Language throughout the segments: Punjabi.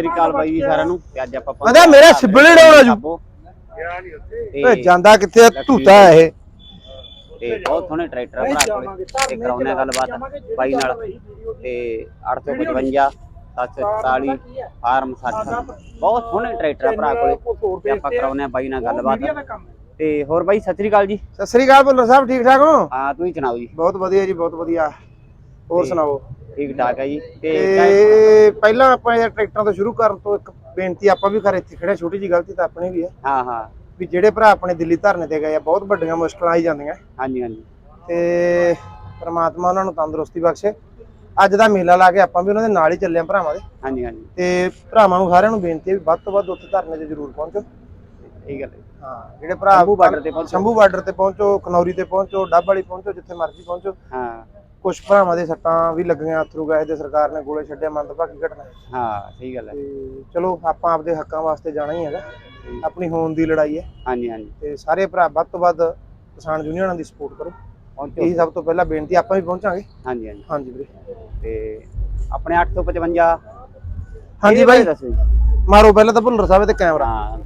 ਸ੍ਰੀ ਅਕਾਲ ਬਾਈ ਜੀ ਸਾਰਿਆਂ ਨੂੰ। ਤੇ ਅੱਜ ਆਪਾਂ ਕਹਿੰਦਾ ਮੇਰੇ ਸਿਬਲੇ ਡਾਉਣਾ ਜੂ ਓਏ ਜਾਂਦਾ ਕਿੱਥੇ ਆ? ਧੂਤਾ ਇਹ। ਤੇ ਬਹੁਤ ਸੋਹਣੇ ਟਰੈਕਟਰ ਆ ਭਰਾ ਕੋਲੇ। ਤੇ ਕਰਾਉਣੇ ਗੱਲਬਾਤ ਬਾਈ ਨਾਲ। ਤੇ 855 744 ਫਾਰਮ 60 ਬਹੁਤ ਸੋਹਣੇ ਟਰੈਕਟਰ ਆ ਭਰਾ ਕੋਲੇ। ਤੇ ਆਪਾਂ ਕਰਾਉਣੇ ਬਾਈ ਨਾਲ ਗੱਲਬਾਤ। ਤੇ ਹੋਰ ਬਾਈ ਸਤਿ ਸ੍ਰੀ ਅਕਾਲ ਜੀ। ਸਤਿ ਸ੍ਰੀ ਅਕਾਲ ਭੁੱਲਰ ਸਾਹਿਬ ਠੀਕ ਠਾਕ ਹੋ? ਹਾਂ ਤੂੰ ਹੀ ਸੁਣਾਓ ਜੀ। ਬਹੁਤ ਵਧੀਆ ਜੀ ਬਹੁਤ ਵਧੀਆ। ਹੋਰ ਸੁਣਾਓ? ਠੀਕ ਠਾਕ ਹੈ ਜੀ। ਤੇ ਪਹਿਲਾਂ ਆਪਾਂ ਇਹ ਟਰੈਕਟਰਾਂ ਤੋਂ ਸ਼ੁਰੂ ਕਰਨ ਤੋਂ ਇੱਕ ਬੇਨਤੀ ਆਪਾਂ ਵੀ ਕਰ ਇੱਥੇ ਖੜੇ ਛੋਟੀ ਜੀ ਗਲਤੀ ਤਾਂ ਆਪਣੀ ਵੀ ਹੈ। ਹਾਂ ਹਾਂ। ਵੀ ਜਿਹੜੇ ਭਰਾ ਆਪਣੇ ਦਿੱਲੀ ਧਰਨੇ ਤੇ ਗਏ ਆ ਬਹੁਤ ਵੱਡੀਆਂ ਮੁਸ਼ਕਲਾਂ ਆਈ ਜਾਂਦੀਆਂ। ਹਾਂਜੀ ਹਾਂਜੀ। ਤੇ ਪ੍ਰਮਾਤਮਾ ਉਹਨਾਂ ਨੂੰ ਤੰਦਰੁਸਤੀ ਬਖਸ਼ੇ। ਅੱਜ ਦਾ ਮੇਲਾ ਲਾ ਕੇ ਆਪਾਂ ਵੀ ਉਹਨਾਂ ਦੇ ਨਾਲ ਹੀ ਚੱਲੇ ਆ ਭਰਾਵਾਂ ਦੇ। ਹਾਂਜੀ ਹਾਂਜੀ। ਤੇ ਭਰਾਵਾਂ ਨੂੰ ਸਾਰਿਆਂ ਨੂੰ ਬੇਨਤੀ ਹੈ ਵੀ ਵੱਧ ਤੋਂ ਵੱਧ ਉੱਥੇ ਧਰਨੇ ਤੇ ਜ਼ਰੂਰ ਪਹੁੰਚੋ। ਠੀਕ ਹੈ ਜੀ। ਹਾਂ ਜਿਹੜੇ ਭਰਾ ਸ਼ੰਭੂ border ਤੇ ਪਹੁੰਚੋ। ਸ਼ੰਭੂ ਬਾਰਡਰ ਤੇ ਪਹੁੰਚੋ ਖਨੌਰੀ ਤੇ ਪਹੁੰਚੋ ਡੱਬ ਵਾਲੀ ਪਹੁੰਚੋ ਜਿੱਥੇ ਮਰਜ਼ੀ ਪਹੁੰਚੋ। ਹਾਂ। ਕੁਝ ਭਰਾਵਾਂ ਦੇ ਸੱਟਾਂ ਵੀ ਲੱਗੀਆਂ ਅਥਰੂ ਗਏ ਤੇ ਸਰਕਾਰ ਨੇ ਗੋਲੇ ਛੱਡਿਆ ਮੰਦਭਾਗੀ ਘਟਨਾ। ਹੈ। ਹਾਂ ਸਹੀ ਗੱਲ ਹੈ। ਤੇ ਚਲੋ ਆਪਾਂ ਆਪਦੇ ਹੱਕਾਂ ਵਾਸਤੇ ਜਾਣਾ ਹੀ ਹੈਗਾ। ਆਪਣੀ ਹੋਣ ਦੀ ਲੜਾਈ ਹੈ। ਹਾਂਜੀ ਹਾਂਜੀ। ਤੇ ਸਾਰੇ ਭਰਾ ਵੱਧ ਤੋਂ ਵੱਧ ਕਿਸਾਨ ਯੂਨੀਅਨਾਂ ਦੀ ਸਪੋਰਟ ਕਰੋ। ਪਹੁੰਚੋ। ਇਹੀ ਸਭ ਤੋਂ ਪਹਿਲਾਂ ਬੇਨਤੀ ਆਪਾਂ ਵੀ ਪਹੁੰਚਾਂਗੇ। ਹਾਂਜੀ ਹਾਂਜੀ। ਹਾਂਜੀ ਵੀਰੇ। ਤੇ ਆਪਣੇ 855 ਹਾਂਜੀ ਬਾਈ। ਮਾਰੋ ਪਹਿਲਾਂ ਤਾਂ ਭੁੱਲਰ ਸਾਹਿਬ ਤੇ ਕੈਮਰਾ। ਹਾਂ।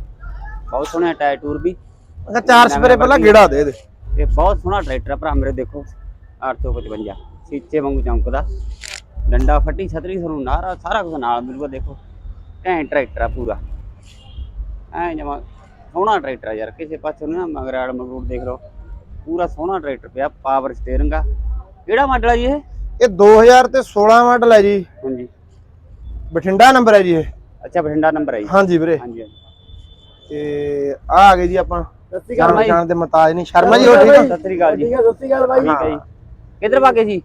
ਬਹੁਤ ਸੋਹਣਾ ਟਾਇਰ ਟੂਰ ਵੀ। ਅੱਛਾ ਚਾਰ ਸਪਰੇ ਪਹਿਲਾਂ ਗੇੜਾ ਦੇ ਦੇ। ਇਹ ਬਹੁਤ ਸੋਹਣਾ ਟਰੈਕਟਰ ਆ ਭਰਾ ਮੇਰੇ ਦੇਖੋ। 855 ਸੀਚੇ ਵਾਂਗੂ ਚਮਕਦਾ। ਡੰਡਾ ਫੱਟੀ ਛਤਰੀ ਤੁਹਾਨੂੰ ਨਾਰਾ ਸਾਰਾ ਕੁਝ ਨਾਲ ਮਿਲੂਗਾ ਦੇਖੋ। ਘੈਂਟ ਟਰੈਕਟਰ ਆ ਪੂਰਾ। ਐ ਜਮਾ ਸੋਹਣਾ ਟਰੈਕਟਰ ਆ ਯਾਰ ਕਿਸੇ ਪਾਸੇ ਨੂੰ ਨਾ ਮਗਰਾੜ ਮਗਰੂੜ ਦੇਖ ਲਓ। ਪੂਰਾ ਸੋਹਣਾ ਟਰੈਕਟਰ ਪਿਆ ਪਾਵਰ ਸਟੀਅਰਿੰਗ ਆ। ਕਿਹੜਾ ਮਾਡਲ ਆ ਜੀ ਇਹ? ਇਹ 2000 ਤੇ 16 ਮਾਡਲ ਹੈ ਜੀ। ਹਾਂਜੀ। ਬਠਿੰਡਾ ਨੰਬਰ ਹੈ ਜੀ ਇਹ। ਅੱਛਾ ਬਠਿੰਡਾ ਨੰਬਰ ਹੈ ਜੀ। ਹਾਂਜੀ ਵੀਰੇ। ਹਾਂਜੀ ਹਾਂਜੀ। ਤੇ ਆ ਆ ਗਏ ਜੀ ਆਪਾਂ। ਸਤਿ ਜਾਣ ਪਛਾਣ ਦੇ ਮਤਾਜ ਨਹੀਂ। ਸ਼ਰਮਾ ਜੀ ਹੋ ਠੀਕ ਆ ਸਤਿ ਸ੍ਰੀ ਅਕਾਲ ਜੀ ਠੀਕ ਹੈ? ਸਤਿ ਸ਼੍ਰੀ ਅਕਾਲ ਬਾਈ। ਠੀਕ ਹੈ ਜੀ। ਕਿੱਧਰ ਭਾਗੇ ਜੀ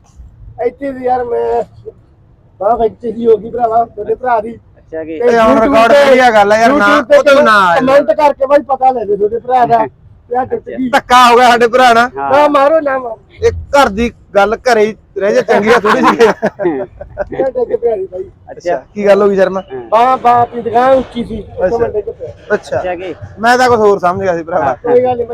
ਇੱਥੇ ਵੀ ਯਾਰ ਮੈਂ ਬਾਹ ਇੱਥੇ ਦੀ ਹੋ ਗਈ ਭਰਾਵਾ ਤੁਹਾਡੇ ਭਰਾ ਦੀ। ਅੱਛਾ ਕਿ ਇਹ ਹੁਣ ਰਿਕਾਰਡ ਤੇ- ਵਧੀਆ ਗੱਲ ਹੈ ਯਾਰ ਨਾ ਤੇ ਉਹ ਤੋਂ ਨਾ। ਕਮੈਂਟ ਕਰਕੇ ਬਾਈ ਪਤਾ ਲੈ ਲੈ ਤੁਹਾਡੇ ਭਰਾ ਦਾ। ਧੱਕਾ ਹੋ ਗਿਆ ਸਾਡੇ ਭਰਾ ਨਾਲ। ਹਾਂ। ਨਾ ਮਾਰੋ ਨਾ ਮਾਰੋ। ਇਹ ਘਰ ਦੀ ਗੱਲ ਘਰੇ ਹੀ ਰਹਿ ਜਾ ਚੰਗੀ ਆ ਥੋੜੀ ਜਿਹੀ। ਦੀ ਅੱਛਾ। ਕੀ ਗੱਲ ਹੋ ਗਈ ਸ਼ਰਮਾ? ਬਾਹ ਬਾਹ ਦੀ ਦੁਕਾਨ ਉੱਚੀ ਸੀ ਅੱਛਾ। ਮੈਂ ਤਾਂ ਕੁਝ ਹੋਰ ਸਮਝ ਗਿਆ ਸੀ ਭਰਾ ਕੋਈ ਗੱਲ ਨਹੀਂ।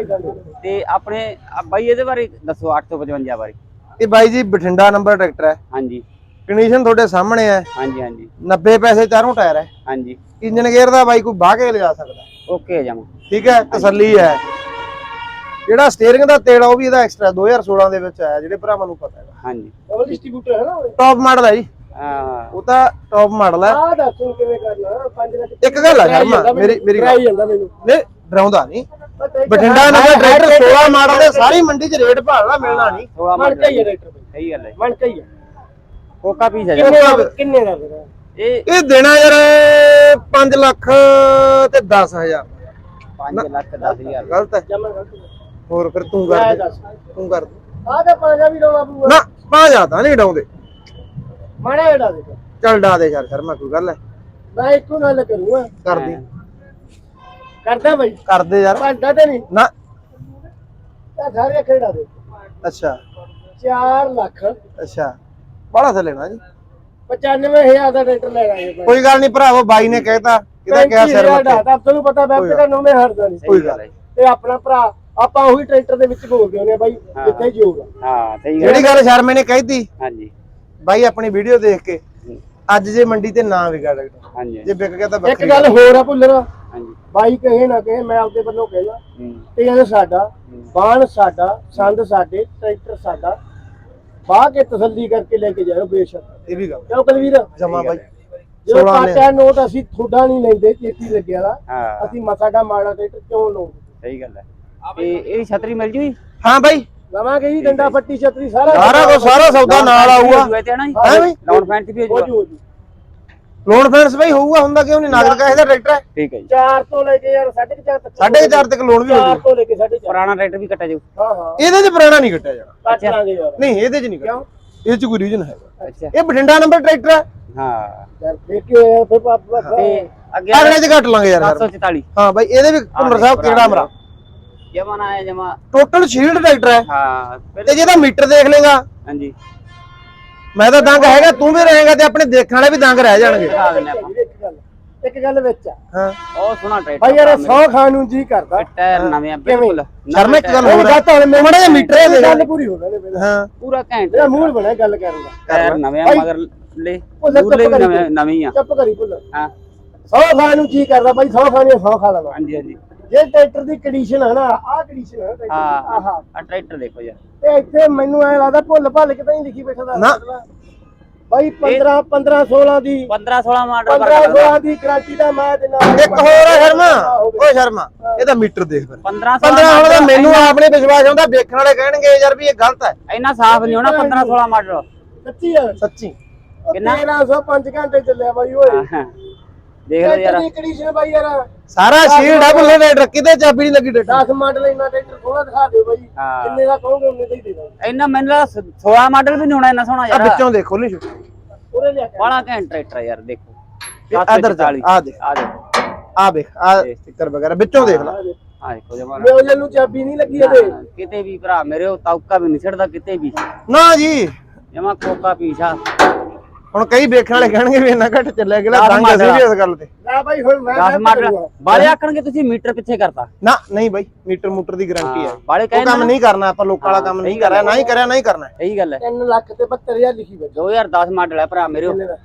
ਤੇ ਆਪਣੇ ਆ ਬਾਈ ਇਹਦੇ ਬਾਰੇ ਦੱਸੋ 855 ਬਾਰੇ। ਇਹ ਬਾਈ ਜੀ ਬਠਿੰਡਾ ਨੰਬਰ ਟਰੈਕਟਰ ਹੈ। ਹਾਂਜੀ। ਕੰਡੀਸ਼ਨ ਤੁਹਾਡੇ ਸਾਹਮਣੇ ਹੈ। ਹਾਂਜੀ ਹਾਂਜੀ। 90 ਪੈਸੇ ਚਾਰੋਂ ਟਾਇਰ ਹੈ। ਹਾਂਜੀ। ਇੰਜਨ ਗੇਅਰ ਦਾ ਬਾਈ ਕੋਈ ਬਾਹ ਕੇ ਲਿਜਾ ਸਕਦਾ ਓਕੇ ਜਮਾ ਠੀਕ ਹੈ ਤਸੱਲੀ ਹੈ। ਜਿਹੜਾ ਸਟੀਅਰਿੰਗ ਦਾ ਤੇਲ ਆ ਉਹ ਵੀ ਇਹਦਾ ਐਕਸਟਰਾ 2016 ਦੇ ਵਿੱਚ ਆਇਆ ਜਿਹੜੇ ਭਰਾਵਾਂ ਨੂੰ ਪਤਾ ਹੈਗਾ ਹਾਂਜੀ। ਡਬਲ ਡਿਸਟ੍ਰੀਬਿਊਟਰ ਹੈ ਨਾ ਟੌਪ ਮਾਡਲ ਹੈ ਜੀ। ਆ ਉਹ ਤਾਂ ਟੌਪ ਮਾਡਲ ਹੈ। ਆਹ ਦੱਸੋ ਕਿਵੇਂ ਕਰਨਾ 5 ਲੱਖ ਇੱਕ ਗੱਲ ਆ ਸ਼ਰਮਾ ਮੇਰੀ ਮੇਰੀ ਜਾਂਦਾ ਮੈਨੂੰ। ਨਹੀਂ ਡਰਾਉਂਦਾ ਨਹੀਂ। ਹੀ ਬਠਿੰਡਾ ਨੰਬਰ ਟਰੈਕਟਰ 16 ਮਾਡਲ ਦੇ ਸਾਰੀ ਮੰਡੀ 'ਚ ਰੇਟ ਭਾਲਣਾ ਮਿਲਣਾ ਨਹੀਂ। ਮਣ ਕੇ ਹੀ ਹੈ ਟਰੈਕਟਰ ਬਾਈ ਸਹੀ ਗੱਲ ਹੈ। ਮਣ ਕੇ ਹੀ ਹੈ ਕੋਕਾ ਪੀਸ ਹੈ ਕਿੰਨੇ ਕਿੰਨੇ ਦਾ? ਇਹ ਇਹ ਦੇਣਾ ਯਾਰ 5 ਲੱਖ ਤੇ 10000 5 ਲੱਖ 10000 ਗਲਤ ਹੈ। ਹੋਰ ਫਿਰ ਤੂੰ ਕਰ ਤੂੰ ਕਰ ਦੇ। ਆਹ ਤਾਂ ਪੰਜਾ ਵੀ ਲਾਉਣਾ ਪਊਗਾ। ਨਾ ਪਾ ਜਾਤਾ ਨਹੀਂ ਡਾਉਂਦੇ। ਮਾੜਾ ਜਿਹੜਾ ਦੇ। ਚੱਲ ਡਾ ਦੇ ਯਾਰ ਸ਼ਰਮਾ ਕੋਈ ਗੱਲ ਹੈ। ਮੈਂ ਇੱਕੋ ਗੱਲ ਕਰੂੰਗਾ। ਕਰਦੀ ਕਰਦਾ ਬਾਈ। ਕਰ ਦੇ ਯਾਰ। ਭਾਂਡਾ ਤੇ ਨਹੀਂ। ਨਾ। ਇਹ ਸਾਰੇ ਖੇੜਾ ਦੇ। ਅੱਛਾ। 4 ਲੱਖ। ਅੱਛਾ। ਬੜਾ ਥੱਲੇ ਨਾ ਜੀ। 95000 ਦਾ ਟਰੈਕਟਰ ਲੈ ਆਏ ਭਾਈ। ਕੋਈ ਗੱਲ ਨਹੀਂ ਭਰਾਵੋ ਬਾਈ ਨੇ ਕਹਿਤਾ। ਇਹਦਾ ਕਿਹਾ ਸਿਰ 35,000 ਦਾ ਮੱਥੇ ਤਾਂ ਤੁਹਾਨੂੰ ਪਤਾ ਵੈਬ ਤੇ ਨੋਵੇਂ ਹਰਦਾ ਨਹੀਂ। ਕੋਈ ਗੱਲ ਤੇ ਆਪਣਾ ਭਰਾ ਆਪਾਂ ਉਹੀ ਟਰੈਕਟਰ ਦੇ ਵਿੱਚ ਬੋਲਦੇ ਹੁੰਦੇ ਆ ਬਾਈ ਹਾਂ। ਜਿੱਥੇ ਜੀਊਗਾ ਹਾਂ ਸਹੀ ਗੱਲ ਜਿਹੜੀ ਗੱਲ ਸ਼ਰਮੇ ਨੇ ਕਹਿਤੀ ਹਾਂਜੀ। ਬਾਈ ਆਪਣੀ ਵੀਡੀਓ ਦੇਖ ਕੇ ਅੱਜ ਜੇ ਮੰਡੀ ਤੇ ਨਾ ਵਿਕਾ ਡਾਕਟਰ ਹਾਂਜੀ। ਜੇ ਵਿਕ ਗਿਆ ਤਾਂ ਇੱਕ ਗੱਲ ਹੋਰ ਆ ਭੁੱਲਣਾ ਬਾਈ ਕਹੇ ਨਾ ਕਹੇ ਮੈਂ ਆਪਦੇ ਵੱਲੋਂ ਕਹਿਣਾ ਤੇ ਇਹ ਸਾਡਾ ਬਾਣ ਸਾਡਾ ਸੰਦ ਸਾਡੇ ਟਰੈਕਟਰ ਸਾਡਾ ਬਾਹ ਕੇ ਤਸੱਲੀ ਕਰਕੇ ਲੈ ਕੇ ਜਾਓ ਬੇਸ਼ੱਕ। ਇਹ ਵੀ ਗੱਲ ਕਿਉਂ ਕਲਵੀਰ? ਜਮਾ ਬਾਈ। ਜਦੋਂ 16 ਨੇ ਪਾਟਿਆ ਨੋਟ ਅਸੀਂ ਥੋੜਾ ਨਹੀਂ ਲੈਂਦੇ ਚੇਤੀ ਲੱਗਿਆ ਦਾ ਅਸੀਂ ਮਸਾ ਦਾ ਮਾੜਾ ਟਰੈਕਟਰ ਕਿਉਂ ਲਾਉਂਦੇ? ਸਹੀ ਗੱਲ ਹੈ। ਤੇ ਇਹ ਛਤਰੀ ਮਿਲ ਜੂਗੀ? ਹਾਂ ਬਾਈ। ਲਵਾਂਗੇ ਜੀ ਡੰਡਾ ਫੱਟੀ ਛਤਰੀ ਸਾਰਾ। ਸਾਰਾ ਕੁਝ ਸਾਰਾ ਸੌਦਾ ਨਾਲ ਆਊਗਾ। ਹੈ ਬਈ? ਲਾਉਣ ਫੈਂਟ ਵੀ ਹੋ ਹੋ ਜੂਗਾ ਜੂ ਹੋ ਜੂ। ਲੋਨ ਫੈਂਸ ਬਾਈ ਹੋਊਗਾ ਹੁੰਦਾ ਕਿਉਂ ਨਹੀਂ? ਨਗਦ ਕਹੇ ਦਾ ਟਰੈਕਟਰ ਹੈ। ਠੀਕ ਹੈ ਜੀ। ਚਾਰ ਤੋਂ ਲੈ ਕੇ ਯਾਰ ਸਾਢੇ ਕੁ ਚਾਰ ਤੱਕ ਸਾਢੇ ਕੁ ਚਾਰ ਤੱਕ ਲੋਨ ਵੀ ਹੋ ਚਾਰ ਜੂ ਤੋਂ ਲੈ ਕੇ ਸਾਢੇ ਚਾਰ। ਪੁਰਾਣਾ ਟਰੈਕਟਰ ਵੀ ਕੱਟਾ ਜਾਊ। ਹਾਂ ਹਾਂ। ਇਹਦੇ 'ਚ ਪੁਰਾਣਾ ਨਹੀਂ ਕੱਟਿਆ ਜਾਣਾ। ਕੱਟ ਲਾਂਗੇ ਯਾਰ। ਨਹੀਂ ਇਹਦੇ 'ਚ ਨਹੀਂ ਕੱਟਿਆ। ਕਿਉਂ? ਇਹ 'ਚ ਕੋਈ ਰੀਜਨ ਹੈਗਾ। ਅੱਛਾ। ਇਹ ਬਠਿੰਡਾ ਨੰਬਰ ਟਰੈਕਟਰ ਹੈ। ਹਾਂ। ਯਾਰ ਦੇਖ ਕੇ ਫਿਰ ਪਾਪਾ ਅੱਗੇ ਅਗਲੇ 'ਚ ਕੱਟ ਲਾਂਗੇ ਯਾਰ ਫਿਰ। 744 ਹਾਂ ਬਾਈ ਇਹਦੇ ਵੀ ਭੁੱਲਰ ਸਾਹਿਬ ਕਿਹੜਾ ਮਰਾ ਜਮਨ ਆਇਆ ਜਮਾ। ਟੋਟਲ ਸ਼ੀਲਡ ਟਰੈਕਟਰ ਹੈ। ਹਾਂ ਤੇ ਜਿਹਦਾ ਮੀਟਰ ਦੇਖ ਲੇਗਾ ਹਾਂਜੀ। ਮੈਂ ਤਾਂ ਦੰਗ ਹੈਗਾ ਤੂੰ ਵੀ ਰਹੇਗਾ ਤੇ ਆਪਣੇ ਦੇਖਣ ਵਾਲੇ ਵੀ ਦੰਗ ਰਹਿ ਜਾਣਗੇ। ਦਿਖਾ ਦਿੰਦੇ ਆਪਾਂ। ਇੱਕ ਗੱਲ ਇੱਕ ਗੱਲ ਵਿੱਚ ਆ। ਹਾਂ। ਬਹੁਤ ਸੋਹਣਾ ਟਰੈਕਟਰ ਭਾਈ ਯਾਰ 100 ਖਾਣ ਨੂੰ ਜੀ ਕਰਦਾ। ਟਾਇਰ ਨਵੇਂ ਆ ਬਿਲਕੁਲ। ਸ਼ਰਮਾ ਇੱਕ ਗੱਲ ਹੋਰ ਹੈ ਗੱਲ ਹੁਣ ਮਾੜਾ ਜਿਹਾ ਮੀਟਰ ਇਹ ਗੱਲ ਪੂਰੀ ਹੋ ਗਈ ਮੇਰੇ ਹਾਂ। ਪੂਰਾ ਘੈਂਟ ਮੇਰਾ ਮੂਡ ਬਣਿਆ ਗੱਲ ਕਰਨ ਦਾ। ਟਾਇਰ ਨਵੇਂ ਆ ਭਾਈ, ਮਗਰ ਲੈ ਉਹ ਲੈ ਦੂਰਲੇ ਵੀ ਨਵੇਂ ਆ। ਚੁੱਪ ਕਰੀ ਭੁੱਲ। ਹਾਂ। ਸੌ ਖਾਣ ਨੂੰ ਜੀ ਕਰਦਾ ਬਾਈ ਸੌ ਖਾਣੀ ਸੌ ਖਾ ਲਵਾਂ। ਹਾਂਜੀ ਹਾਂਜੀ। ਜੇ ਟਰੈਕਟਰ ਦੀ ਕੰਡੀਸ਼ਨ ਹੈ ਨਾ ਆਹ ਕੰਡੀਸ਼ਨ ਹੈ ਟਰੈਕਟਰ ਆਹਾ। ਆ ਟਰੈਕਟਰ ਦੇਖੋ ਯਾਰ। ਤੇ ਇੱਥੇ ਮੈਨੂੰ ਐ ਲੱਗਦਾ ਭੁੱਲ ਭੱਲ ਕੇ ਤਾਂ ਹੀ ਲਿਖੀ ਬੈਠਾ ਦਾ ਨਾ। ਬਾਈ 15 15 16 ਦੀ। 15 16 ਮਾਡਲ 15 16 ਦੀ ਕਰਾਚੀ ਦਾ ਮੈਂ ਦੇ ਨਾਲ ਇੱਕ ਹੋਰ ਹੈ ਸ਼ਰਮਾ। ਓਏ ਸ਼ਰਮਾ ਇਹਦਾ ਮੀਟਰ ਦੇਖ ਫਿਰ। 15 15 ਹੁਣ ਤਾਂ ਮੈਨੂੰ ਆਪਣੇ ਵਿਸ਼ਵਾਸ ਆਉਂਦਾ ਵੇਖਣ ਵਾਲੇ ਕਹਿਣਗੇ ਯਾਰ ਵੀ ਇਹ ਗਲਤ ਹੈ। ਇੰਨਾ ਸਾਫ਼ ਨਹੀਂ ਹੋਣਾ 15 16 ਮਾਡਲ। ਸੱਚੀ ਹੈ? ਸੱਚੀ। ਕਿੰਨਾ? 1305 ਘੰਟੇ ਚੱਲਿਆ ਬਾਈ ਓਏ। ਦੇਖ ਲਓ ਯਾਰ। ਟਰੈਕਟਰ ਦੀ ਕੰਡੀਸ਼ਨ ਬਾਈ ਯਾਰ। ਸਾਰਾ ਸ਼ੀਲਡ ਹੈ ਭੁੱਲੇ ਰੇਡਰ ਕਿਤੇ ਚਾਬੀ ਨਹੀਂ ਲੱਗੀ ਡੇਟਾ 10 ਮਾਡਲ ਇੰਨਾ ਟਰੈਕਟਰ ਸੋਹਣਾ ਦਿਖਾ ਦਿਓ ਬਾਈ ਹਾਂ। ਕਿੰਨੇ ਦਾ ਕਹੋਗੇ ਉਹਨੇ ਦਾ ਹੀ ਦੇ ਦਾਂਗੇ। ਇੰਨਾ ਮੈਨੂੰ ਲੱਗਦਾ 16 ਮਾਡਲ ਵੀ ਨਹੀਂ ਹੋਣਾ ਇੰਨਾ ਸੋਹਣਾ ਆ ਯਾਰ। ਵਿੱਚੋਂ ਦੇਖੋ ਨਹੀਂ ਉਹਨੇ ਲਿਆ ਕੇ। ਬੜਾ ਘੈਂਟ ਟਰੈਕਟਰ ਆ ਯਾਰ ਦੇਖੋ। ਇਧਰ ਚੱਲ ਆ ਦੇਖ। ਆ ਦੇਖੋ। ਆ ਵੇਖ ਆ ਸਟicker ਵਗੈਰਾ ਵਿੱਚੋਂ ਦੇਖ ਲੈ। ਆ ਦੇਖੋ। ਜਮਾ ਮਿਊਜ਼ਨ ਨੂੰ ਚਾਬੀ ਨਹੀਂ ਲੱਗੀ ਇਹਦੇ ਕਿਤੇ ਵੀ ਭਰਾ ਮੇਰੇ ਉਹ ਤੌਕਾ ਵੀ ਨਹੀਂ ਛੱਡਦਾ ਕਿਤੇ ਵੀ। ਨਾ ਜੀ। ਜਮਾ ਕੋਕਾ ਪੀਛਾ ਹੁਣ ਕਈ ਵੇਖਣ ਵਾਲੇ ਕਹਿਣਗੇ ਵੀ ਇੰਨਾ ਘੱਟ ਚੱਲਿਆ ਗਿਆ ਦਸ ਦੰਗ ਅਸੀਂ ਵੀ ਇਸ ਗੱਲ ਤੇ। ਲੈ ਬਾਈ ਹੁਣ ਮੈਂ 10 ਮਾਡਲ। ਬਾਲੇ ਆਖਣਗੇ ਤੁਸੀਂ ਮੀਟਰ ਪਿੱਛੇ ਕਰਤਾ। ਨਾ ਨਹੀਂ ਬਾਈ ਮੀਟਰ ਮੂਟਰ ਦੀ ਗਾਰੰਟੀ ਹੈ ਬਾਲੇ ਕਹਿੰਦੇ ਕੰਮ ਨਹੀਂ ਕਰਨਾ ਆਪਾਂ ਲੋਕਾਂ ਵਾਲਾ ਕੰਮ ਨਹੀਂ ਕਰਿਆ ਨਾ ਹੀ ਕਰਿਆ ਨਾ ਹੀ ਕਰਨਾ। ਇਹੀ ਗੱਲ ਹੈ 3 ਲੱਖ ਤੇ 72000 ਲਿਖੀ ਬੈਠਾ। 2010 ਮਾਡਲ ਹੈ ਭਰਾ ਮੇਰੇ ਕਿੰਨੇ ਦਾ?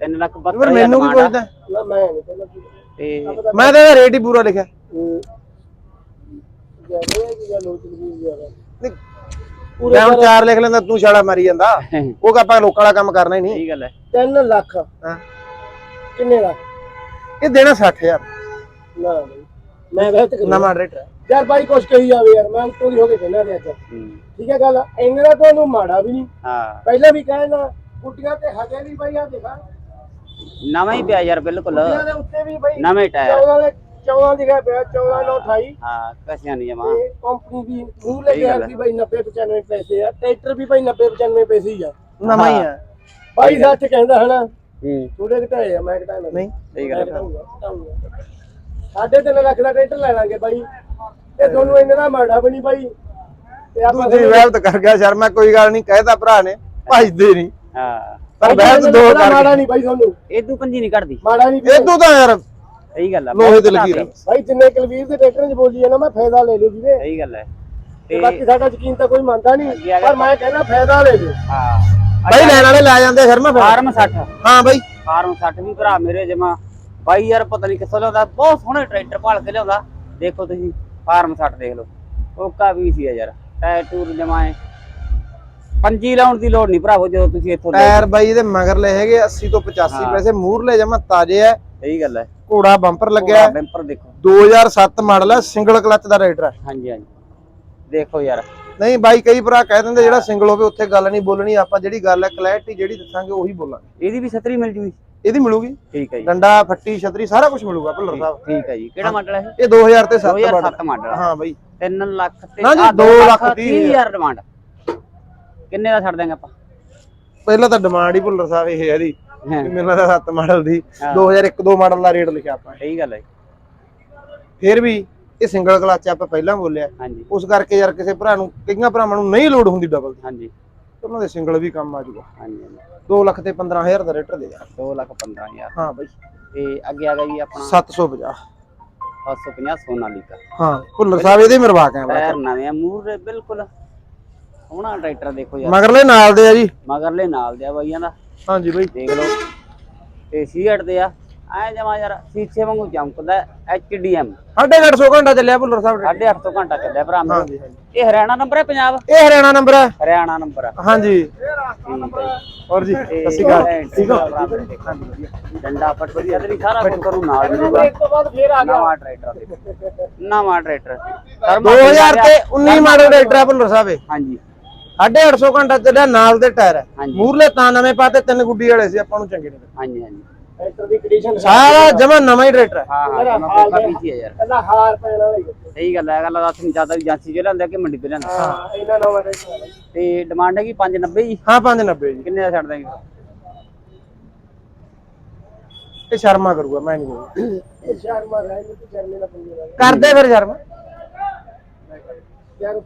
3 ਲੱਖ ਪਰ 72 ਮੈਨੂੰ ਵੀ ਪੁੱਛਦਾ? ਨਾ ਮੈਂ ਨਹੀਂ ਪਹਿਲਾਂ ਕੀ ਤੇ ਮੈਂ ਤਾਂ ਇਹਦਾ ਰੇਟ ਹੀ ਪੂਰਾ ਲਿਖਿਆ। ਜ਼ਿਆਦਾ ਮੈਂ ਹੁਣ ਚਾਰ ਲਿਖ ਲੈਂਦਾ ਤੂੰ ਛਾਲਾ ਮਾਰੀ ਜਾਂਦਾ। ਉਹ ਕਿ ਆਪਾਂ ਲੋਕਾਂ ਵਾਲਾ ਕੰਮ ਕਰਨਾ ਹੀ ਨਹੀਂ। ਸਹੀ ਗੱਲ ਹੈ। 3 ਲੱਖ। ਹਾਂ। ਕਿੰਨੇ ਦਾ ਇਹ ਦੇਣਾ 60000 ਨਾ ਬਾਈ ਮੈਂ ਕਰ। ਯਾਰ ਬਾਈ ਕੁਛ ਕਹੀ ਜਾਵੇ ਯਾਰ ਮੈਂ ਤੋਰੀ ਹੋ ਕੇ ਕਹਿਣਾ ਤੇ ਅੱਜ। ਹੂੰ। ਠੀਕ ਹੈ ਗੱਲ ਇੰਨੇ ਦਾ ਤੁਹਾਨੂੰ ਮਾੜਾ ਵੀ ਨਹੀਂ। ਹਾਂ। ਪਹਿਲਾਂ ਵੀ ਕਹਿਣਾ ਕੁੱਟੀਆਂ ਤੇ ਹਜੇ ਵੀ ਬਾਈ ਆ ਦੇਖਾ। ਨਵਾਂ ਹੀ ਪਿਆ ਯਾਰ ਬਿਲਕੁਲ। ਕੁੱਟੀਆਂ ਦੇ ਉੱਤੇ ਵੀ ਬਾਈ ਨਵੇਂ ਟਾਇਰ 14 ਦੇ 14 ਦਿਖਾ ਪਿਆ 14 ਨੌ 28 ਹਾਂ ਕਸਿਆ ਨਹੀਂ ਜਮਾ ਤੇ ਕੰਪਨੀ ਦੀ ਮੂੰਹ ਲੈ ਸਹੀ ਕੇ ਗੱਲ ਆਂਦੀ ਬਾਈ 90 95 ਪੈਸੇ ਆ ਟਰੈਕਟਰ ਵੀ ਬਾਈ 90 95 ਪੈਸੇ ਹੀ ਆ। ਨਵਾਂ ਹੀ ਹੈ। ਬਾਈ 60 ਕਹਿੰਦਾ ਹਨਾ ਹੂੰ। ਥੋੜੇ ਘਟਾਏ ਆ ਮੈਂ ਘਟਾਇਆ ਨਹੀਂ ਸਹੀ ਗੱਲ ਹੈ ਸਾਡੇ ਤਿੰਨ ਲੱਖ ਦਾ ਟਰੈਕਟਰ ਲੈ ਲਾਂਗੇ ਬਾਈ। ਤੇ ਤੁਹਾਨੂੰ ਇਹਨਾਂ ਦਾ ਮਾੜਾ ਵੀ ਨਹੀਂ ਬਾਈ। ਤੇ ਆਪਾਂ ਤੂੰ ਜੀ ਵਹਿਬਤ ਕਰ ਗਿਆ ਸ਼ਰਮਾ ਕੋਈ ਗੱਲ ਨਹੀਂ ਕਹਿਦਾ ਭਰਾ ਨੇ ਭਜਦੇ ਨਹੀਂ। ਹਾਂ। ਪਰ ਵਹਿਬਤ ਦੋ ਕਰ ਮਾੜਾ ਨਹੀਂ ਬਾਈ ਤੁਹਾਨੂੰ। ਇਹ ਤੂੰ ਪੰਜੀ ਨਹੀਂ ਕੱਢਦੀ ਮਾੜਾ ਨਹੀਂ ਇਹ ਤੂੰ ਤਾਂ ਯਾਰ ਸਹੀ ਗੱਲ ਹੈ ਲੋਹੇ ਤੇ ਲੱਗੀ ਰਹਿ ਬਾਈ ਜਿੰਨੇ ਕਲਵੀਰ ਦੇ ਟਰੈਕਟਰ 'ਚ ਬੋਲੀ ਹੈ ਨਾ ਮੈਂ ਫਾਇਦਾ ਲੈ ਲਿਓ ਵੀਰੇ। ਸਹੀ ਗੱਲ ਹੈ ਤੇ ਬਾਕੀ ਸਾਡਾ ਯਕੀਨ ਤਾਂ ਕੋਈ ਮੰਨਦਾ ਨਹੀਂ ਪਰ ਮੈਂ ਕਹਿੰਦਾ ਫਾਇਦਾ ਲੈ ਲਿਓ। ਹਾਂ। ਬਾਈ ਲੈਣ ਵਾਲੇ ਲੈ ਜਾਂਦੇ ਸ਼ਰਮਾ ਫਿਰ। ਫਾਰਮ 60 ਹਾਂ ਬਾਈ। ਫਾਰਮ 60 ਵੀ ਭਰਾ ਮੇਰੇ ਜਮਾ। ਬਾਈ ਯਾਰ ਪਤਾ ਨਹੀਂ ਕਿੱਥੋਂ ਲਿਆਉਂਦਾ। ਬਹੁਤ ਸੋਹਣੇ ਟਰੈਕਟਰ ਭਾਲ ਕੇ ਲਿਆਉਂਦਾ। ਦੇਖੋ ਤੁਸੀਂ ਫਾਰਮ 60 ਦੇਖ ਲਓ। ਓਕਾ ਵੀ ਸੀ ਆ ਯਾਰ। ਟਾਇਰ ਟੂਰ ਜਮਾਏ ਪੰਜੀ ਲਾਉਣ ਦੀ ਲੋੜ ਨਹੀਂ ਭਰਾਵੋ ਜਦੋਂ ਤੁਸੀਂ ਇੱਥੋਂ ਟਾਇਰ ਬਾਈ ਇਹਦੇ ਮਗਰ ਲੈ ਹੈਗੇ 80 ਤੋਂ 85 ਹਾਂ। ਪੈਸੇ। ਮੂਰਲੇ ਜਮਾ ਤਾਜ਼ੇ ਐ ਸਹੀ ਗੱਲ ਹੈ ਘੋੜਾ ਬੰਪਰ ਲੱਗਿਆ। ਬੈਂਪਰ ਦੇਖੋ। 2007 ਮਾਡਲ ਹੈ ਸਿੰਗਲ ਕਲਚ ਦਾ ਰਾਈਡਰ ਹੈ ਹਾਂਜੀ ਹਾਂਜੀ। ਦੇਖੋ ਯਾਰ। ਨਹੀਂ ਬਾਈ ਕਈ ਭਰਾ ਕਹਿ ਦਿੰਦੇ ਜਿਹੜਾ ਸਿੰਗਲ ਹੋਵੇ ਉੱਥੇ ਗੱਲ ਨਹੀਂ ਬੋਲਣੀ ਆਪਾਂ ਜਿਹੜੀ ਗੱਲ ਹੈ ਕਲੈਰਿਟੀ ਜਿਹੜੀ ਦੱਸਾਂਗੇ ਉਹੀ ਬੋਲਾਂਗੇ। ਇਹਦੀ ਵੀ ਛਤਰੀ ਮਿਲ ਜੂਗੀ। ਇਹਦੀ ਮਿਲੂਗੀ। ਠੀਕ ਹੈ ਜੀ। ਡੰਡਾ ਫੱਟੀ ਛਤਰੀ ਸਾਰਾ ਕੁਝ ਮਿਲੂਗਾ ਭੁੱਲਰ ਸਾਹਿਬ। ਠੀਕ ਹੈ ਜੀ। ਕਿਹੜਾ ਮਾਡਲ ਹੈ ਇਹ? 2000 ਤੇ 7 ਮਾਡਲ 2007 ਮਾਡਲ ਹਾਂ ਬਾਈ। 3 ਲੱਖ ਤੇ ਨਾ ਜੀ, ਆਹ ਦੋ ਦੋ ਲੱਖ ਤੀਹ ਤੀਹ ਹਜ਼ਾਰ ਡਿਮਾਂਡ ਕਿੰਨੇ ਦਾ ਛੱਡ ਦਾਂਗੇ ਆਪਾਂ? ਪਹਿਲਾਂ ਤਾਂ ਡਿਮਾਂਡ ਹੀ ਭੁੱਲਰ ਸਾਹਿਬ ਇਹ ਹੈ ਹਾਂ, ਵੀ ਮੈਨੂੰ ਲੱਗਦਾ 7 ਮਾਡਲ ਦੀ ਹਾਂ। 2001 2 ਮਾਡਲ ਦਾ ਰੇਟ ਲਿਖਿਆ ਆਪਾਂ। ਸਹੀ ਗੱਲ ਹੈ ਫਿਰ ਵੀ ਇਹ ਸਿੰਗਲ ਕਲਚ ਆਪਾਂ ਪਹਿਲਾਂ ਬੋਲਿਆ। ਉਸ ਕਰਕੇ ਯਾਰ ਕਿਸੇ ਭਰਾ ਨੂੰ ਕਈਆਂ ਭਰਾਵਾਂ ਨੂੰ ਨਹੀਂ ਲੋਡ ਹੁੰਦੀ ਡਬਲ ਹਾਂਜੀ। ਉਹਨਾਂ ਦੇ ਸਿੰਗਲ ਵੀ ਕੰਮ ਆ ਜਾਊਗਾ ਹਾਂਜੀ ਹਾਂਜੀ। 2 ਲੱਖ ਤੇ 15000 ਦਾ ਰੇਟ ਦੇ ਜਾ 2 ਲੱਖ 15 ਹਜ਼ਾਰ। ਹਾਂ ਬਾਈ। ਤੇ ਅੱਗੇ ਆ ਗਿਆ ਜੀ ਆਪਣਾ 750 750 ਸੋਨਾਲੀਕਾ ਹਾਂ ਭੁੱਲਰ ਸਾਹਿਬ ਇਹਦੇ ਮਰਵਾ ਕੇ ਆਇਆ ਟਾਇਰ ਨਵੇਂ ਆ ਮੂਹਰੇ ਬਿਲਕੁਲ ਸੋਹਣਾ ਟਰੈਕਟਰ ਦੇਖੋ ਯਾਰ। ਮਗਰਲੇ ਨਾਲ ਦੇ ਆ ਜੀ। ਮਗਰਲੇ ਨਾਲ ਦੇ ਆ ਬਾਈਆਂ ਦਾ। ਹਾਂਜੀ ਬਾਈ। ਦੇਖ ਲਓ। ਤੇ ਸੀਟ ਦੇ ਆ। ਐ ਜਮਾ ਯਾਰ ਸੀਸੇ ਵਾਂਗੂ ਚਮਕਦਾ ਐਚਡੀਐਮ 850 ਘੰਟਾ ਚੱਲਿਆ ਭੁੱਲਰ ਸਾਹਿਬ ਦੇ 850 ਘੰਟਾ ਚੱਲਿਆ ਭਰਾ ਮੇਰਾ। ਹਾਂਜੀ ਹਾਂਜੀ। ਇਹ ਹਰਿਆਣਾ ਨੰਬਰ ਹੈ ਪੰਜਾਬ? ਇਹ ਹਰਿਆਣਾ ਨੰਬਰ ਹੈ। ਹਰਿਆਣਾ ਨੰਬਰ ਹਾਂਜੀ। ਹੈ ਜੀ। ਹੋਰ ਜੀ ਤੇ ਸਤਿ ਸ਼੍ਰੀ ਅਕਾਲ। ਠੀਕ ਹੋ। ਡੰਡਾ ਪੱਟ ਵਧੀਆ ਤੇ ਸਾਰਾ ਕੁਝ ਕਰੂ ਨਾਲ ਮਿਲੂਗਾ। ਇਸ ਤੋਂ ਬਾਅਦ ਫੇਰ ਆ ਗਿਆ। ਨਵਾਂ ਟਰੈਕਟਰ ਨਵਾਂ ਟਰੈਕਟਰ। 2000 ਤੇ 19 ਮਾਡਲ ਰੇਟਰ ਹੈ ਭੁੱਲਰ ਸਾਹਿਬ ਹਾਂਜੀ। 850 ਘੰਟਾ ਚੱਲਿਆ ਨਾਲ ਦੇ ਟਾਇਰ ਹੈ। ਹਾਂਜੀ। ਮੂਰਲੇ ਤਾਂ ਨਵੇਂ ਪਾਤੇ ਤਿੰਨ ਗੁੱਡੀ ਵਾਲੇ ਸੀ ਆਪਾਂ ਨੂੰ ਚੰਗੇ ਨਹੀਂ ਲੱਗੇ। ਹਾਂਜੀ ਹਾਂਜੀ। ਟਰੈਕਟਰ ਦੀ ਕੰਡੀਸ਼ਨ ਸਾਰਾ ਜਮਾ ਨਵਾਂ ਹੀ ਰੇਟਰ ਹੈ। ਹਾਂ ਹਾਂ ਹਾਲ ਕੋਕਾ। ਪੀਛੀ ਹੈ ਯਾਰ। ਕੱਲਾ ਹਾਰ ਪੈਣ। ਸਹੀ ਗੱਲ ਹੈ ਗੱਲ ਦੱਸ ਨਹੀਂ ਜ਼ਿਆਦਾ ਵੀ ਏਜੰਸੀ ਚ ਲੈਂਦਾ ਕਿ ਮੰਡੀ ਤੋਂ ਲੈਂਦਾ ਹਾਂ ਇਹਨਾਂ ਨਵਾਂ ਟਰੈਕਟਰ ਹੈ ਤੇ ਡਿਮਾਂਡ ਹੈਗੀ 590 ਜੀ? ਹਾਂ 590 ਜੀ। ਕਿੰਨੇ ਦਾ ਛੱਡ ਦਾਂਗੇ ਇਹ ਸ਼ਰਮਾ ਕਰੂਗਾ ਮੈਂ ਨਹੀਂ ਇਹ ਦਾ। ਕਰਦੇ ਫਿਰ ਸ਼ਰਮਾ। ਯਾਰ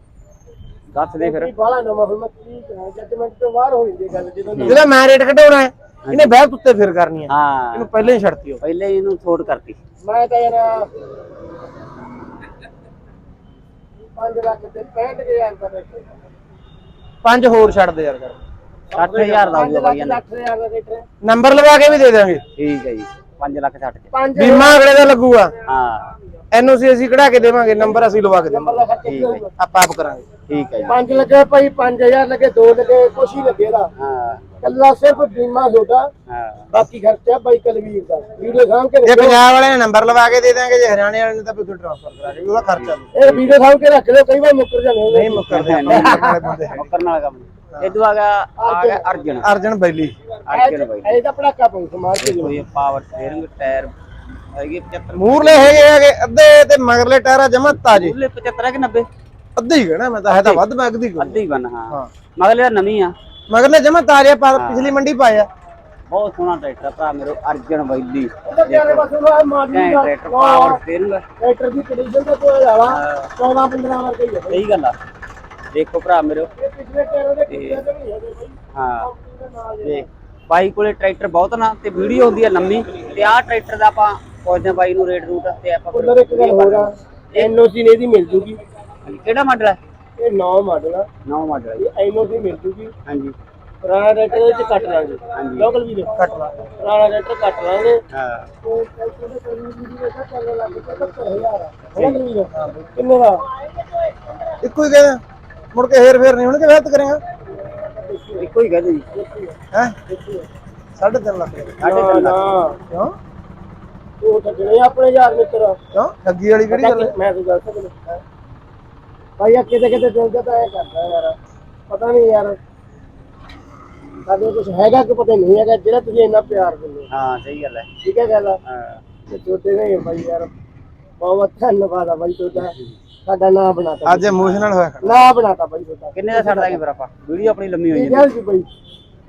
ਦੱਸ ਦੇ ਫਿਰ। ਇਹ ਬਾਲਾ ਨਵਾਂ ਹੁਣ ਮੈਂ ਕੀ ਕਰਾਂ ਜੱਜਮੈਂਟ ਤੋਂ ਬਾਹਰ ਹੋ ਜਾਂਦੀ ਗੱਲ ਜਦੋਂ ਦੀ- ਜਿਹੜਾ ਮੈਂ ਰੇਟ ਘਟਾਉਣਾ ਹੈ ਇਹਨੇ ਬਹਿ ਉੱਤੇ ਫਿਰ ਕਰਨੀ ਹੈ। ਹਾਂ। ਇਹਨੂੰ ਪਹਿਲਾਂ ਹੀ ਛੱਡਤੀ ਉਹ। ਪਹਿਲੇ ਇਹਨੂੰ ਛੋਟ ਕਰਤੀ। ਮੈਂ ਤਾਂ ਯਾਰ 5 ਲੱਖ ਤੇ 65000 ਦਾ ਟਰੈਕਟਰ ਪੰਜ ਹੋਰ ਛੱਡ ਦੇ ਯਾਰ ਕਰ। 60000 ਦਾ ਹੋਊਗਾ ਬਾਈ ਨੰਬਰ ਲਵਾ ਕੇ ਵੀ ਦੇ ਦਾਂਗੇ ਠੀਕ ਹੈ ਜੀ 5 ਲੱਖ 60 ਚ। ਪੰਜ ਬੀਮਾ ਅਗਲੇ ਦਾ ਲੱਗੂਗਾ। ਹਾਂ। ਐਨਓਸੀ ਅਸੀਂ ਕਢਾ ਕੇ ਦੇਵਾਂਗੇ ਨੰਬਰ ਅਸੀਂ ਲਵਾ ਕੇ ਨੰਬਰ ਦੇਵਾਂਗੇ। ਖਰਚਾ ਕੀ ਹੋਊਗਾ? ਆਪਾਂ ਆਪ ਕਰਾਂਗੇ। ਠੀਕ ਹੈ ਜੀ। ਪੰਜ ਲੱਗੇ ਭਾਈ 5000 ਲੱਗੇ 2 ਲੱਗੇ ਕੁਛ ਹੀ ਲੱਗੇਗਾ ਹਾਂ। ਕੱਲਾ ਸਿਰਫ ਬੀਮਾ ਤੁਹਾਡਾ ਹਾਂ। ਬਾਕੀ ਖਰਚਾ ਬਾਈ ਕਲਵੀਰ ਦਾ। ਵੀਡੀਓ ਸਾਂਭ ਕੇ ਜੇ ਰੱਖਿਓ। ਪੰਜਾਬ ਵਾਲੇ ਨੇ ਨੰਬਰ ਲਵਾ ਕੇ ਦੇ ਦਾਂਗੇ ਜੇ ਹਰਿਆਣੇ ਵਾਲੇ ਨੇ ਤਾਂ ਫਿਰ ਟ੍ਰਾਂਸਫਰ ਕਰਾ ਕੇ ਉਹਦਾ ਖਰਚਾ ਨਹੀਂ ਇਹ ਵੀਡੀਓ ਸਾਂਭ ਕੇ ਰੱਖ ਲਿਓ ਕਈ ਵਾਰ ਮੁੱਕਰ ਜਾਂਦੇ ਨਹੀਂ ਮੁੱਕਰਦੇ ਆਪਾਂ ਮੁੱਕਰਨ ਵਾਲੇ ਬੰਦੇ ਹੈ ਮੁੱਕਰਨ ਵਾਲਾ ਕੰਮ ਇਦੋਂ ਆ ਗਿਆ ਆ ਗਿਆ ਅਰਜਨ। ਅਰਜਨ। ਬੈਲੀ। ਅਰਜਨ ਬਾਈ ਇਹ ਤਾਂ ਪੜਾਕਾ ਪਊ ਸਮਾਜ ਕੇ ਕੋਈ ਪਾਵਰ ਸਟੀਅਰਿੰਗ ਟਾਇਰ ਹੈਗੇ 75 ਮੂਰਲੇ ਹੈਗੇ ਹੈਗੇ ਅੱਧੇ ਤੇ ਮਗਰਲੇ ਟਾਇਰ ਆ ਜਮਾ ਤਾਜੇ। ਉਹਲੇ 75 ਹੈ ਕਿ 90 ਅੱਧੇ ਹੀ ਕਹਿਣਾ ਮੈਂ ਤਾਂ ਹੈ ਤਾਂ ਵੱਧ ਮੈਂ ਅੱਧੀ ਕੋਈ ਅੱਧੇ ਹੀ ਬਣ ਹਾਂ। ਹਾਂ। ਮਗਲੇ ਦਾ ਨਵੀਂ ਆ। ਮਗਰਲੇ ਜਮਾ ਤਾਜੇ ਪਰ ਪਿਛਲੀ ਮੰਡੀ ਪਾਏ ਆ। ਬਹੁਤ ਸੋਹਣਾ ਟਰੈਕਟਰ ਭਰਾ ਮੇਰੇ ਅਰਜਨ ਵੈਲੀ। ਚਾਰੇ ਪਾਸੇ ਨੂੰ ਆ ਮਾਡਲ ਘੈਂਟ ਦਾ ਟਰੈਕਟਰ ਪਾਵਰ ਸਟੀਅਰਿੰਗ ਟਰੈਕਟਰ ਦੀ ਕੰਡੀਸ਼ਨ ਤਾਂ ਕੋਈ ਆਵਾ 14 15 ਵਰਗਾ ਹੀ ਹੈ ਸਹੀ ਗੱਲ ਆ। ਦੇਖੋ ਭਰਾ ਮੇਰੇ। ਪਿਛਲੇ ਟਾਇਰਾਂ ਦੇ ਕੁੱਤੇ ਤੇ ਨਹੀਂ ਹੈਗੇ ਬਾਈ। ਹਾਂ। ਤੇ ਬਾਈ ਕੋਲੇ ਟਰੈਕਟਰ ਬਹੁਤ ਨਾ ਤੇ ਵੀਡੀਓ ਹੁੰਦੀ ਆ ਲੰਮੀ। ਤੇ ਆਹ ਟਰੈਕਟਰ ਦਾ ਆਪਾਂ ਪੁੱਛਦੇ ਆ ਬਾਈ ਨੂੰ ਰੇਟ ਰੂਟ ਤੇ ਆਪਾਂ ਫਿਰ ਉਧਰ ਇੱਕ ਗੱਲ ਹੋਰ ਆ ਐਨਓਸੀ ਨੇ ਦੀ ਮਿਲ ਜੂਗੀ। ਕਿਹੜਾ ਮਾਡਲ ਹੈ ਇਹ 9 ਮਾਡਲ ਆ। ਨਵਾਂ ਮਾਡਲ ਹੈ ਜੀ। ਇਹ ਐਨਓਸੀ ਮਿਲ ਜੂਗੀ। ਹਾਂਜੀ। ਪੁਰਾਣਾ ਟਰੈਕਟਰ ਵਿੱਚ ਕੱਟ ਲਾਂਗੇ ਹਾਂਜੀ। ਲੋਕਲ ਵੀ ਕੱਟ ਲਾ ਪੁਰਾਣਾ ਟਰੈਕਟਰ ਕੱਟ ਲਾਂਗੇ ਹਾਂ ਉਹ ਟਰੈਕਟਰ ਦੇ ਕੋਈ ਵੀ ਵੀ ਇਹਦਾ ਚੱਲਣ ਲੱਗ ਪਿਆ 70000 ਆ ਹੈ। ਕਿ ਨਹੀਂ ਕਿੰਨੇ ਦਾ? ਇੱਕੋ ਹੀ ਕਹਿੰਦਾ ਮੁੜ ਕੇ ਹੇਰ ਫੇਰ ਨਹੀਂ ਹੁਣ ਕਿ ਵਿਆਹ ਕਰੇਗਾ। ਇੱਕੋ ਹੀ ਕਹਦੇ ਜੀ। ਹੈ? 3.5 ਲੱਖ। ਸਾਢੇ ਤਿੰਨ ਨਾ ਲੱਖ ਕਿਉਂ? ਉਹ ਤਾਂ ਜਿਹੜੇ ਆਪਣੇ ਯਾਰ ਮਿੱਤਰ ਕਿਉਂ? ਠੱਗੀ ਵਾਲੀ ਕਿਹੜੀ ਗੱਲ ਹੈ? ਮੈਂ ਤਾਂ ਗੱਲ ਸਕਦਾ। ਭਾਈ ਆ ਕਿਤੇ ਕਿਤੇ ਦਿਲ ਦਾ ਤਾਂ ਐ ਕਰਦਾ ਯਾਰ। ਪਤਾ ਨਹੀਂ ਯਾਰ। ਸਾਡੇ ਕੁਝ ਹੈਗਾ ਕਿ ਪਤਾ ਨਹੀਂ ਹੈਗਾ ਜਿਹੜਾ ਤੁਸੀਂ ਇੰਨਾ ਪਿਆਰ ਦਿੰਦੇ ਹੋ। ਹਾਂ ਸਹੀ ਗੱਲ ਹੈ। ਠੀਕ ਹੈ ਗੱਲ? ਹਾਂ। ਤੇ ਛੋਟੇ ਨਹੀਂ ਭਾਈ ਯਾਰ। ਬਹੁਤ ਧੰਨਵਾਦ ਆ ਭਾਈ ਤੁਹਾਡਾ। ਸਾਡਾ ਨਾਂ ਬਣਾਤਾ ਅੱਜ ਇਮੋਸ਼ਨਲ ਹੋਇਆ ਖੜਾ ਨਾਂ ਬਣਾਤਾ ਭਾਈ ਤੁਹਾਡਾ। ਕਿੰਨੇ ਦਾ ਛੱਡ ਦਾਂਗੇ ਫਿਰ ਆਪਾਂ? ਵੀਡੀਓ ਆਪਣੀ ਲੰਮੀ ਹੋਈ ਕੀ ਜਾਂਦੀ ਗੱਲ ਸੀ ਭਾਈ?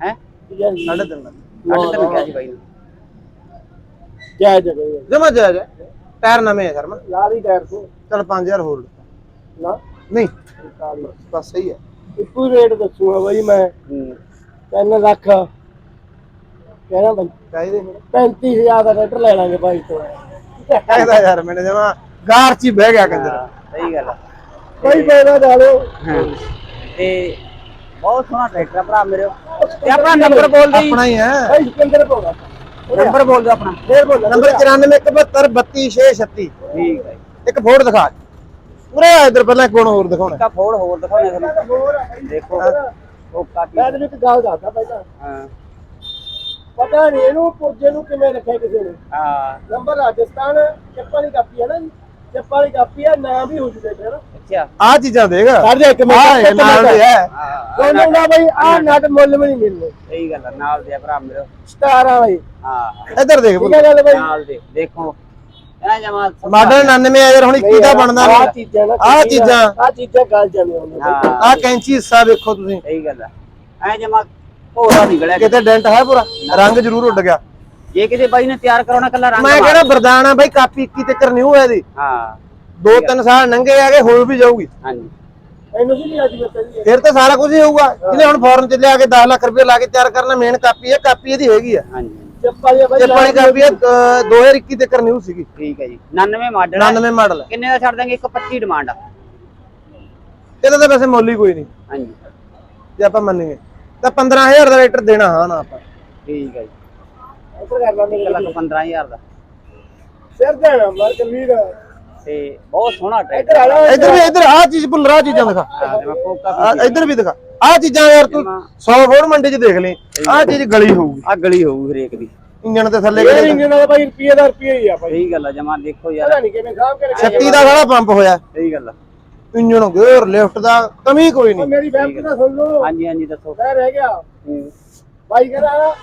ਹੈ? ਕੀ ਗੱਲ ਸੀ? 3.5 ਲੱਖ ਸਾਢੇ ਤਿੰਨ ਕਿਹਾ ਸੀ ਬਾਈ ਨੂੰ ਜੈ ਜੈ ਭਾਈ ਜਮਾ ਜਾਇਜ਼ ਹੈ। ਟਾਇਰ ਨਵੇਂ ਆ ਸ਼ਰਮਾ। ਲਾਲ ਹੀ ਟਾਇਰ ਤੋਂ ਚਲ 5000 ਹੋਰ। ਨਾ। ਨਹੀਂ। 45 ਬਸ ਸਹੀ ਹੈ। ਇੱਕੋ ਹੀ ਰੇਟ ਦੱਸੂਗਾ ਭਾਈ ਮੈਂ। ਹੂੰ। 3 ਲੱਖ। ਕਹਿਣਾ ਭਾਈ ਚਾਹੀਦੇ 35000 ਦਾ ਟਰੈਕਟਰ ਲੈ ਲਾਂਗੇ ਭਾਈ ਤੋਂ। ਚਾਹੀਦਾ ਯਾਰ ਮੈਨੇ ਜਮਾ। ਗਾਰ ਚ ਹੀ ਬਹਿ ਗਿਆ ਕੰਦਰ ਹਾਂ, ਸਹੀ ਗੱਲ ਕੋਈ ਪੈਦਾ ਡਾਲੋ ਹਾਂ। ਤੇ ਬਹੁਤ ਸੋਹਣਾ ਟਰੈਕਟਰ ਆ ਭਰਾ ਮੇਰੇ। ਤੇ ਆਪਣਾ ਨੰਬਰ ਬੋਲ ਦੇ। ਜੀ। ਆਪਣਾ ਹੀ ਹੈ। ਭਾਈ ਸਿਕੰਦਰ ਪੋਗਾ ਨੰਬਰ ਬੋਲ ਦਿਓ ਆਪਣਾ। ਫੇਰ ਬੋਲ ਨੰਬਰ 94172 ਠੀਕ ਹੈ। ਇੱਕ ਫੋੜ ਦਿਖਾ। ਉਰੇ ਆ ਇਧਰ ਪਹਿਲਾਂ ਇੱਕ ਹੁਣ ਹੋਰ ਦਿਖਾਉਣਾ। ਇੱਕ ਫੋੜ ਹੋਰ ਦਿਖਾਉਣੇ ਤੁਹਾਨੂੰ। ਦੇਖੋ। ਉਹ ਕਾਕੀ ਮੈਂ ਤੈਨੂੰ ਇੱਕ ਗੱਲ ਦੱਸਦਾ ਪਹਿਲਾਂ। ਹਾਂ। ਪਤਾ ਨਹੀਂ ਇਹਨੂੰ ਪੁਰਜੇ ਨੂੰ ਕਿਵੇਂ ਰੱਖਿਆ ਕਿਸੇ ਨੇ। ਹਾਂ। ਨੰਬਰ ਰਾਜਸਥਾਨ ਚੱਪਾ ਦੀ ਕਾਪੀ ਹੈ ਨਾ ਜੀ। ਚੱਪਾ ਵਾਲੀ ਕਾਪੀ ਹੈ ਨਾਮ ਵੀ ਹੋ ਜੂਗਾ ਹੈ ਨਾ ਅੱਛਾ। ਆ ਚੀਜ਼ਾਂ ਦੇਗਾ ਕਰ ਦੇ ਇੱਕ ਆ ਇਹ ਨਾਲ ਦੇ ਹੈ ਹਾਂ। ਸੋਨੂੰ ਨਾ ਭਾਈ ਆ ਨਟ ਮੁੱਲ ਵੀ ਨਹੀਂ ਮਿਲਨੇ। ਸਹੀ ਗੱਲ ਆ ਨਾਲ ਦੇ ਆ ਭਰਾ ਮੇਰੇ। 17 ਭਾਈ ਹਾਂ। ਇੱਧਰ ਦੇਖ ਠੀਕ ਹੈ ਗੱਲ ਭਾਈ ਨਾਲ ਦੇ ਦੇਖੋ। ਇਹ ਜਮਾ ਮਾਡਲ 99 ਆ ਯਾਰ ਹੁਣ 21 ਦਾ ਬਣਦਾ ਆ ਨਹੀਂ ਚੀਜ਼ਾਂ ਨਾ ਆਹ ਚੀਜ਼ਾਂ। ਆ ਚੀਜ਼ਾਂ ਗੱਲ ਜਾਂਦੇ ਹੁੰਦੇ ਹਾਂ। ਆ ਕੈਂਚੀ ਹਿੱਸਾ ਵੇਖੋ ਤੁਸੀਂ। ਸਹੀ ਗੱਲ ਆ। ਐ ਜਮਾ ਹੋਰਾ ਨਿਕਲਿਆ। ਕਿਤੇ ਡੈਂਟ ਹੈ ਪੂਰਾ? ਰੰਗ ਜ਼ਰੂਰ ਉੱਡ ਗਿਆ। ਜੇ ਕਿਸੇ ਬਾਈ ਨੇ ਤਿਆਰ ਕਰਾਉਣਾ ਕੱਲਾ ਰੰਗ ਮੈਂ ਕਿਹੜਾ ਬਰਦਾਨ ਆ ਬਾਈ ਕਾਪੀ 21 ਤੱਕ ਨਿਊ ਹੈ ਇਹਦੀ। ਹਾਂ। ਦੋ ਤਿੰਨ ਸਾਲ ਲੰਘੇ ਆਗੇ ਹੋ ਵੀ ਜਾਊਗੀ। ਹਾਂਜੀ। ਇਹਨੂੰ ਵੀ ਨਹੀਂ ਅੱਜ ਬੱਤਾ ਜੀ ਫਿਰ ਤਾਂ ਸਾਰਾ ਕੁਝ ਹੀ ਹੋਊਗਾ। ਜਿਹਨੇ ਹੁਣ ਫੌਰਨ ਚ ਲਿਆ ਕੇ 10 ਲੱਖ ਰੁਪਏ ਲਾ ਕੇ ਤਿਆਰ ਕਰਨਾ ਮੇਨ ਕਾਪੀ ਹੈ ਕਾਪੀ ਇਹਦੀ ਹੈਗੀ ਆ। ਹਾਂਜੀ। ਚੱਪਾ ਦੀ ਭਾਈ ਤੇ ਪਾਣੀ ਕਾਪੀ ਹੈ ਅਹ, 2021 ਤੱਕ ਨਿਊ ਸੀਗੀ। ਠੀਕ ਹੈ ਜੀ। 99 ਮਾਡਲ 99 ਮਾਡਲ ਕਿੰਨੇ ਦਾ ਛੱਡ ਦਾਂਗੇ? 125 ਡਿਮਾਂਡ ਆ। ਇਹਦਾ ਤਾਂ ਵੈਸੇ ਮੁੱਲ ਹੀ ਕੋਈ ਨਹੀਂ। ਹਾਂਜੀ। ਜੇ ਆਪਾਂ ਮੰਨੀਏ ਤਾਂ 15000 ਦਾ ਰੇਟਰ ਦੇਣਾ ਹਾਂ ਨਾ ਆਪਾਂ। ਠੀਕ ਹੈ ਜੀ। ਉੱਪਰ ਕਰ ਲਾ ਮੇਰੇ 1 ਲੱਖ 15000 ਦਾ। ਸਿਰ ਦੇਣਾ ਮਰ ਕਮੀਰ ਤੇ ਬਹੁਤ ਸੋਹਣਾ ਇੱਧਰ ਟਰੈਕਟਰ ਆ ਜਾ। ਇੱਧਰ ਵੀ ਇੱਧਰ ਆਹ ਚੀਜ਼ ਭੁੱਲ ਆਹ ਚੀਜ਼ਾਂ ਦਿਖਾ। ਕੋਕਾ ਆਹ ਇੱਧਰ ਵੀ ਦਿਖਾ। ਆਹ ਚੀਜ਼ਾਂ ਯਾਰ ਤੂੰ 100 ਫੋੜ ਮੰਡੀ 'ਚ ਦੇਖ ਲਈ। ਆਹ ਚੀਜ਼ ਗਲੀ ਹੋਊਗੀ। ਆ ਗਲੀ ਹੋਊ ਹਰੇਕ ਦੀ। ਇੰਜਣ ਦੇ ਥੱਲੇ ਇਹ ਕਿਹੜੇ ਇੰਜਨ ਦਾ ਭਾਈ ਰੁਪਏ ਦਾ ਰੁਪਏ ਹੀ ਆ ਭਾਈ। ਸਹੀ ਗੱਲ ਆ ਜਮਾ ਦੇਖੋ ਯਾਰ। ਪਤਾ ਨਹੀਂ ਕਿਵੇਂ ਸਾਹਮ ਕੇ ਰੱਖਿਆ 36 ਦਾ ਸਾਲਾ ਪੰਪ ਹੋਇਆ। ਸਹੀ ਗੱਲ ਆ। ਇੰਜਣ ਗੇਅਰ ਲਿਫਟ ਦਾ ਕਮੀ ਕੋਈ ਨਹੀਂ। ਮੇਰੀ ਬੈਂਕ ਦਾ ਸੁਣ ਲਓ। ਹਾਂਜੀ ਹਾਂਜੀ ਦੱਸੋ। ਮੈਂ ਰਹਿ ਗਿਆ। ਭਾਈ ਕਹਿੰਦਾ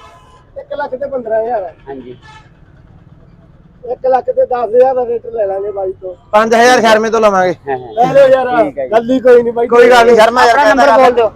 1 ਲੱਖ ਤੇ 15000 ਹਾਂਜੀ। 1 ਲੱਖ ਤੇ 10000 ਦਾ ਰੇਟ ਲੈ ਲਾਂਗੇ ਬਾਈ ਤੋਂ। 5000 ਸ਼ਰਮੇ ਤੋਂ ਲਵਾਂਗੇ। ਹਾਂ, ਹਾਂ। ਲੈ ਲਓ ਯਾਰ ਠੀਕ ਹੈ ਜੀ। ਗੱਲ ਹੀ ਕੋਈ ਨਹੀਂ ਬਾਈ। ਕੋਈ ਗੱਲ ਨਹੀਂ ਸ਼ਰਮਾ ਯਾਰ ਆਪਣਾ ਨੰਬਰ ਬੋਲ ਦਿਓ।